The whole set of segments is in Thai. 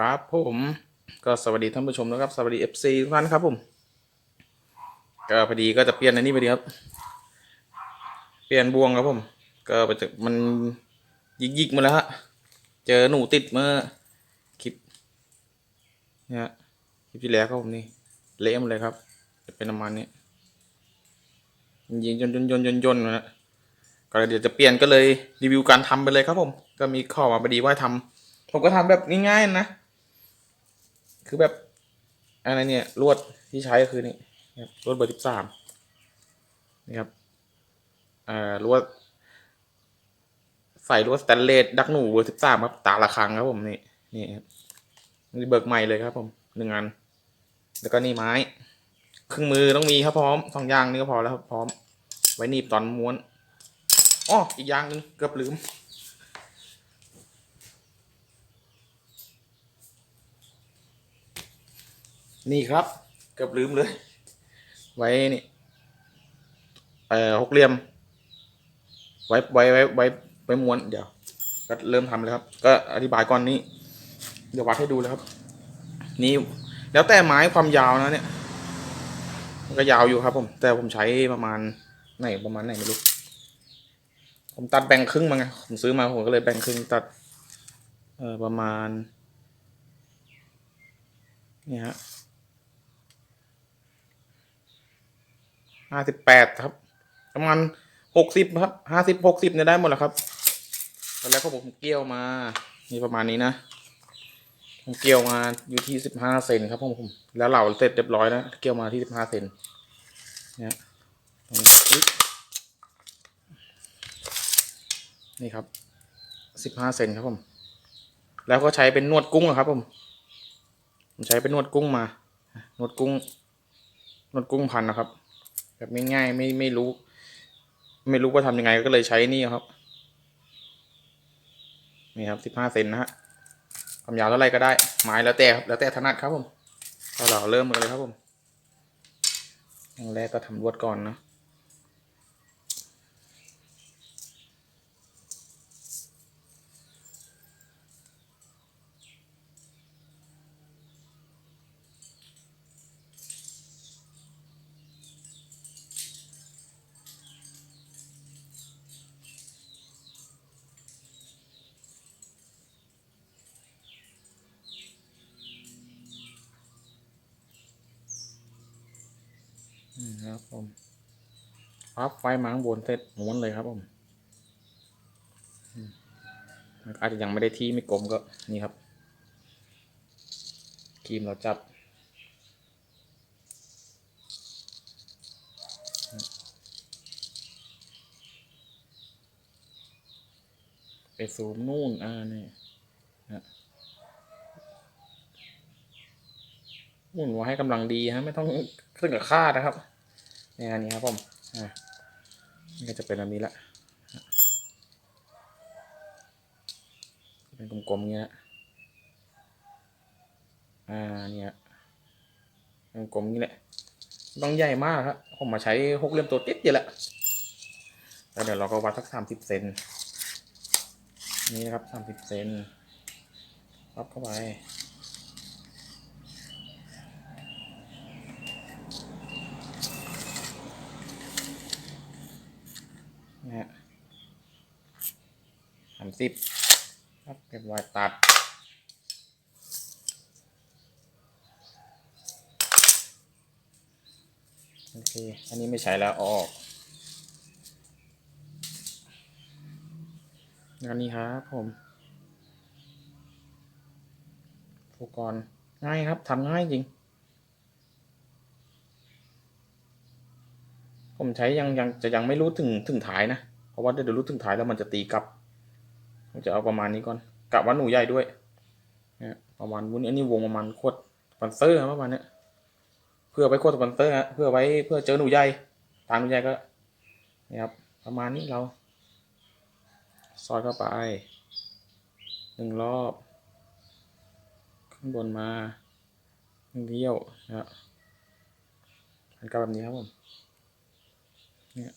ครับผมก็สวัสดีท่านผู้ชมนะครับ สวัสดี FC ทุกท่านครับผมก็พอดีก็จะเปลี่ยนอันนี้พอดีครับ เปลี่ยนบวงครับผม ก็ไปจากมันยิกยิกๆมาแล้วฮะเจอหนูติดเมื่อคลิปเนี่ยคลิปที่แล้วครับผมนี่เละหมดเลยครับ จะเป็นประมาณนี้ยิงยนยนยนยนยนๆๆๆนะก็เลยเดี๋ยวจะเปลี่ยนก็เลยรีวิวการทำไปเลยครับผม ก็มีข้อมาพอดีว่าทำผมก็ทำแบบง่ายๆนะ คือแบบอะไรเนี่ยลวดที่ใช้ก็คือนี่นครับลวดเบอร์สิบสามนี่ครับอ่าลวดใส่ลวดสแตนเลสดักหนูเบอร์สิบสามครับตาละครังครับผมนี่นี่ครับนี่เบิกใหม่เลยครับผมหนึ่งอัน แล้วก็นี่ไม้เครื่องมือต้องมีครับพร้อมสองอย่างนี้ก็พอแล้วครับพร้อม ไว้หนีบตอนม้วนอ้ออีกอย่างหนึ่งเกือบลืม นี่ครับ เกือบลืมเลย ไว้นี่เอ่อหกเหลี่ยม ไว้ไว้ไว้ไว้ไว้ม้วนเดี๋ยว ก็เริ่มทำเลยครับ ก็อธิบายก่อนนี้ เดี๋ยววัดให้ดูเลยครับ นี่แล้วแต่ไม้ความยาวนะเนี่ย มันก็ยาวอยู่ครับ ผม แต่ผมใช้ประมาณไหนประมาณไหนไม่รู้ ผมตัดแบ่งครึ่งมาไง ผมซื้อมาผมก็เลยแบ่งครึ่งตัด เออประมาณนี่ฮะ ห้าสิบแปดครับ ประมาณหกสิบครับห้าสิบหกสิบเนี่ยได้หมดแล้วครับ ตอนแรกก็ผมเกี่ยวมา นี่ประมาณนี้นะผมเกี่ยวมาอยู่ที่สิบห้าเซนครับผมผมแล้วเหล่าเสร็จเรียบร้อยนะเกี่ยวมาที่สิบห้าเซนเนี่ยนี่ครับสิบห้าเซนครับผม แล้วก็ใช้เป็นนวดกุ้งอะครับผมผมใช้เป็นนวดกุ้งมา นวดกุ้ง นวดกุ้งพันนะครับ แบบง่ายๆไม่ไม่รู้ ไม่รู้ว่าทำยังไงก็เลยใช้นี่ครับ นี่ครับสิบห้าเซนนะฮะความยาวเท่าไรก็ได้ไม้แล้วแต่ครับแล้วแต่ถนัดครับผมเราเริ่มกันเลยครับผมอย่างแรกก็ทำลวดก่อนนะ ครับผมพับไฟมาข้างบนเสร็จม้วนเลยครับผมอาจจะยังไม่ได้ที่ไม่กลมก็นี่ครับครีมเราจับไปซูมนู่นอ่านี่นะ หมุนหัวให้กำลังดีฮะไม่ต้องขึ้นกับคาดนะครับเนี่อันนี้ครับผมอ่านี่ก็จะเป็นแบบนี้ละเป็นกลมๆเงี้ยอ่าเนี่ยเป็นกลมๆนี้แหละต้องใหญ่มากครับผมมาใช้หกเหลี่ยมตัวติดอยู่แหละแล้วเดี๋ยวเราก็วัดสักสามสิบเซนนี่นะครับสามสิบเซนพับเข้าไป นะฮะ สิบครับเรียบร้อยตัด โอเค อันนี้ไม่ใช้แล้วออกอันนี้ครับผมอุปกรณ์ง่ายครับทำง่ายจริง ผมใช้ยังยังจะยังไม่รู้ถึงถึงถ่ายนะ เพราะว่าเดี๋ยวรู้ถึงถ่ายแล้วมันจะตีกลับ จะเอาประมาณนี้ก่อนกะว่าหนูใหญ่ด้วยเนี่ยประมาณวุ้นอันนี้วงประมาณขวดสปอนเซอร์ครับประมาณเนี้ยเพื่อไปขวดสปอนเซอร์ฮะเพื่อไว้เพื่อเจอหนูใหญ่ตามหนูใหญ่ก็นี่ครับประมาณนี้เราซอยเข้าไปหนึ่งรอบ ข้างบนมาหนึ่งเที่ยวนะครับมันก็แบบนี้ครับผมเนี่ย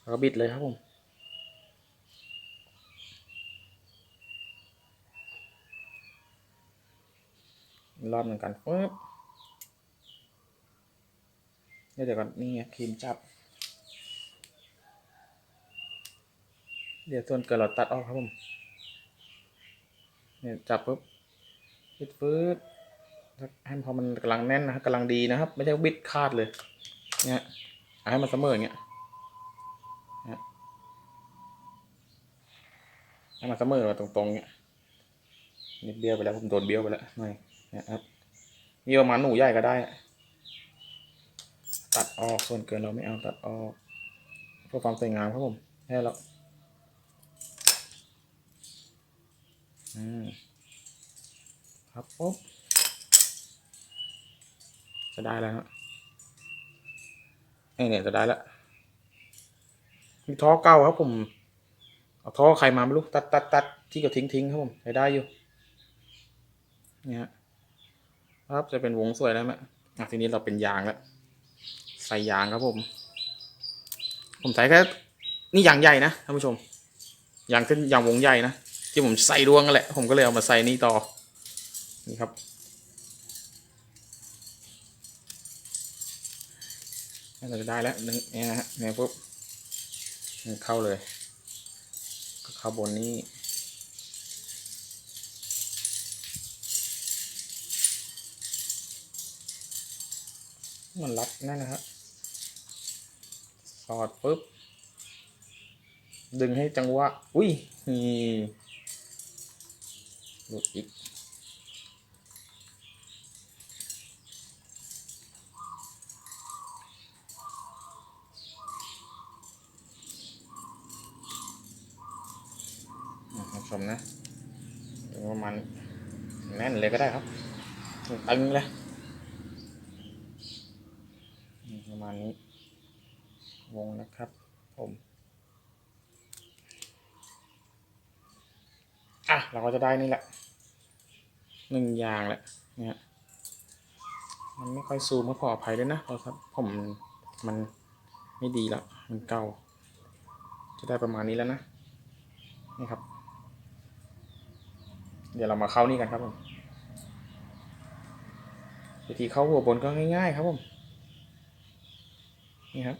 แล้วก็บิดเลยครับผม รอบหนึ่งกันปึ๊บเดี๋ยวก่อนนี่ไงครีมจับ เดี๋ยวส่วนเกิดเราตัดออกครับผมเนี่ยจับปุ๊บปิดปื๊ดให้พอมันกำลังแน่นนะครับกำลังดีนะครับ ไม่ใช่บิดขาดเลย เนี่ยให้มันเสมออย่างเงี้ยให้มันเสมอมาตรงๆเงี้ยนิดเบี้ยวไปแล้วผมโดนเบี้ยวไปแล้วหน่อย นี่ยครับมีประมาณหนูใหญ่ก็ได้ ตัดออกส่วนเกินเราไม่เอาตัดออกเพื่อความสวยงามครับผมแค่แล้วอืมครับปุ๊บจะได้แล้วฮะเอ้ยเนี่ยจะได้แล้วมีท่อเก่าครับผมเอาท่อใครมาไม่รู้ตัดตัดตัดที่ก็ทิ้งทิ้งครับผมใช้ได้อยู่เนี่ย ครับจะเป็นวงสวยแล้วไหมทีนี้เราเป็นยางแล้วใส่ยางครับผม ผมใส่แค่นี่ยางใหญ่นะท่านผู้ชมยางเส้นยางวงใหญ่นะที่ผมใส่ดวงกันแหละ ผมก็เลยเอามาใส่นี่ต่อนี่ครับน่าจะได้แล้วนึงเนี่ยนะฮะเนี่ยปุ๊บเข้าเลย ก็เข้าบนนี้ มันรัดนั่นนะฮะสอดปุ๊บ ดึงให้จังหวะ อุ้ยนี่หลุดอีกอะท่านผู้ชมนะประมาณแน่นเลยก็ได้ครับ ตึงเลยอื มาณนี้ วงนะครับผมอะเราก็จะได้นี่แหละหนึ่งอย่างแหละเนี่ยมันไม่ค่อยซูมก็ขออภัยด้วยนะเพราะครับผมมันไม่ดีแล้วมันเก่า จะได้ประมาณนี้แล้วนะนี่ครับ เดี๋ยวเรามาเข้านี่กันครับผมวิธีเข้าหัวบนก็ง่ายๆครับผม นี่ครับ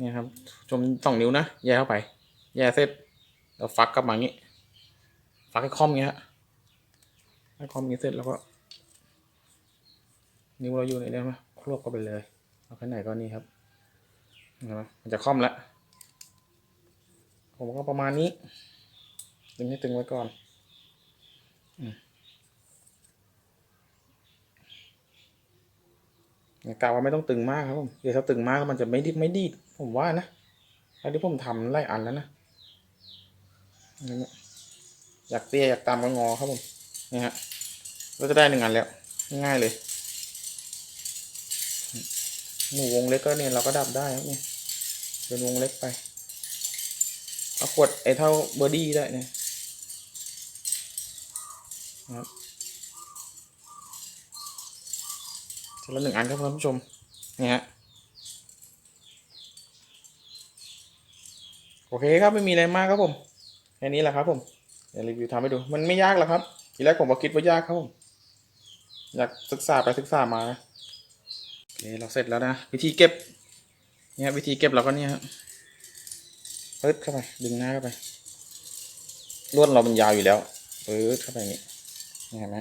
นี่ครับ ชมสองนิ้วนะ แย่เข้าไป แย่เสร็จเราฟักกลับมาอย่างนี้ฟักให้คล่อมเงี้ยฮะให้คล่อมงี้เสร็จแล้วก็นิ้วเราอยู่ในนี้ไหมครวบเข้าไปเลย เอาแค่ไหนก็นี่ครับเห็นไหมมันจะคล่อมแล้วผมก็ประมาณนี้ ดึงให้ตึงไว้ก่อน อืมเนี่ย กะว่าไม่ต้องตึงมากครับผมเดี๋ยวถ้าตึงมากมันจะไม่ดิบไม่ดีดผมว่านะอันที่ผมทำไล่อันแล้วนะอยากเตี้ยอยากตามก็งอครับผมนี่ฮะก็จะได้หนึ่งอันแล้ว ง่ายเลยหนูวงเล็กก็เนี่ยเราก็ดับได้ครับเนี่ยเป็นวงเล็กไปเอาขวดไอ้เท่าเบอร์ดี้ได้เนี่ยครับ แล้วหนึ่งอันครับท่านผู้ชมเนี่ยฮะโอเคครับไม่มีอะไรมากครับผมแค่นี้แหละครับผมเดี๋ยวรีวิวทำให้ดู มันไม่ยากหรอกครับ ทีแรกผมก็คิดว่ายากครับผมอยากศึกษาไปศึกษามานะโอเคเราเสร็จแล้วนะวิธีเก็บเนี่ยวิธีเก็บเราก็เนี่ยฮะปึ๊ดเข้าไปดึงหน้าเข้าไปลวดเรามันยาวอยู่แล้วปึ๊ดเข้าไปอย่างนี้นี่เห็นไหม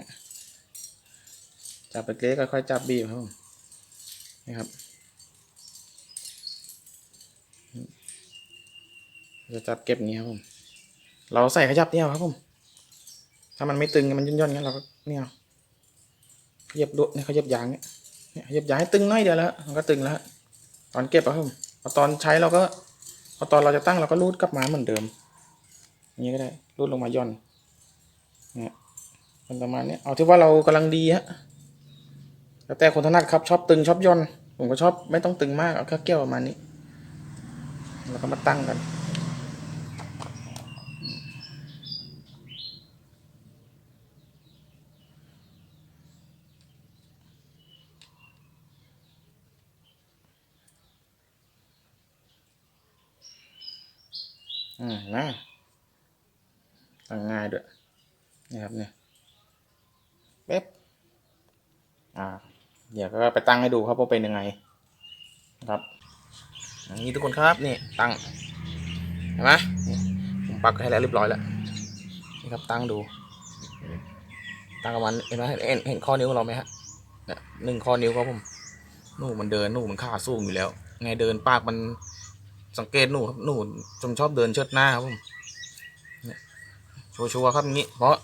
จับไปเล็กค่อยๆจับบีบครับผมนี่ครับจะจับเก็บนี้ครับผม เราใส่ขยับเดียวครับผม ถ้ามันไม่ตึงมันย่นๆงั้นเราก็เนี่ยเยับลวดเนี่ยขาเยับยางเนี่ยเยขยับยางให้ตึงหน้อยเดียวแล้วมันก็ตึงแล้วตอนเก็บอะครับผมพอตอนใช้เราก็พอตอนเราจะตั้งเราก็รูดกลับมาเหมือนเดิมอย่างนี้ก็ได้รูดลงมาย่อนเนี่ยมันประมาณนี้เอาที่ว่าเรากำลังดีฮะ แล้วแต่คนถนัดครับชอบตึงชอบย่นผมก็ชอบไม่ต้องตึงมากเอาแค่เกี่ยวประมาณนี้ แล้วก็มาตั้งกันอืมนะตั้งง่ายด้วยนี่ครับเนี่ยเป๊บอ่า เดี๋ยวก็ไปตั้งให้ดูครับว่าเป็นยังไงครับอย่างนี้ทุกคนครับนี่ตั้งเห็นไหมผมปักให้แล้วเรียบร้อยแล้วนี่ครับตั้งดู ตั้งประมาณเห็นไหมเห็นเห็นข้อนิ้วของเราไหมฮะเนี่ยหนึ่งข้อนิ้วครับผมหนูมันเดินหนูมันขาสูงอยู่แล้ว ไงเดินปากมันสังเกตหนูครับหนูจมชอบเดินเชิดหน้าครับผมเนี่ยชัวร์ๆครับอย่างนี้เพราะ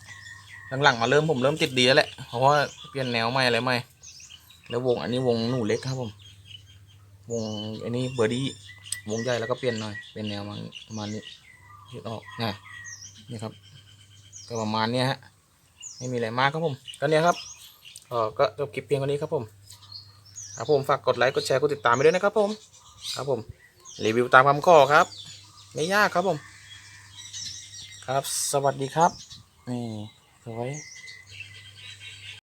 หลังๆมาเริ่มผมเริ่มติดดีแล้วแหละเพราะว่าเปลี่ยนแนวใหม่อะไรใหม่ แล้ววงอันนี้วงหนูเล็กครับผม วงอันนี้เบอร์ดี้วงใหญ่แล้วก็เปลี่ยนหน่อย เป็นแนวมันประมาณนี้ยืดออกนะนี่ครับ ก็ประมาณนี้ฮะ ไม่มีอะไรมากครับผม ก็เนี้ยครับเออก็จบคลิปเพียงเท่านี้ครับผม ครับผมฝากกดไลค์ กดแชร์ กดติดตามไปด้วยนะครับผม ครับผม รีวิวตามคำขอครับ ไม่ยากครับผม ครับ สวัสดีครับ นี่สวย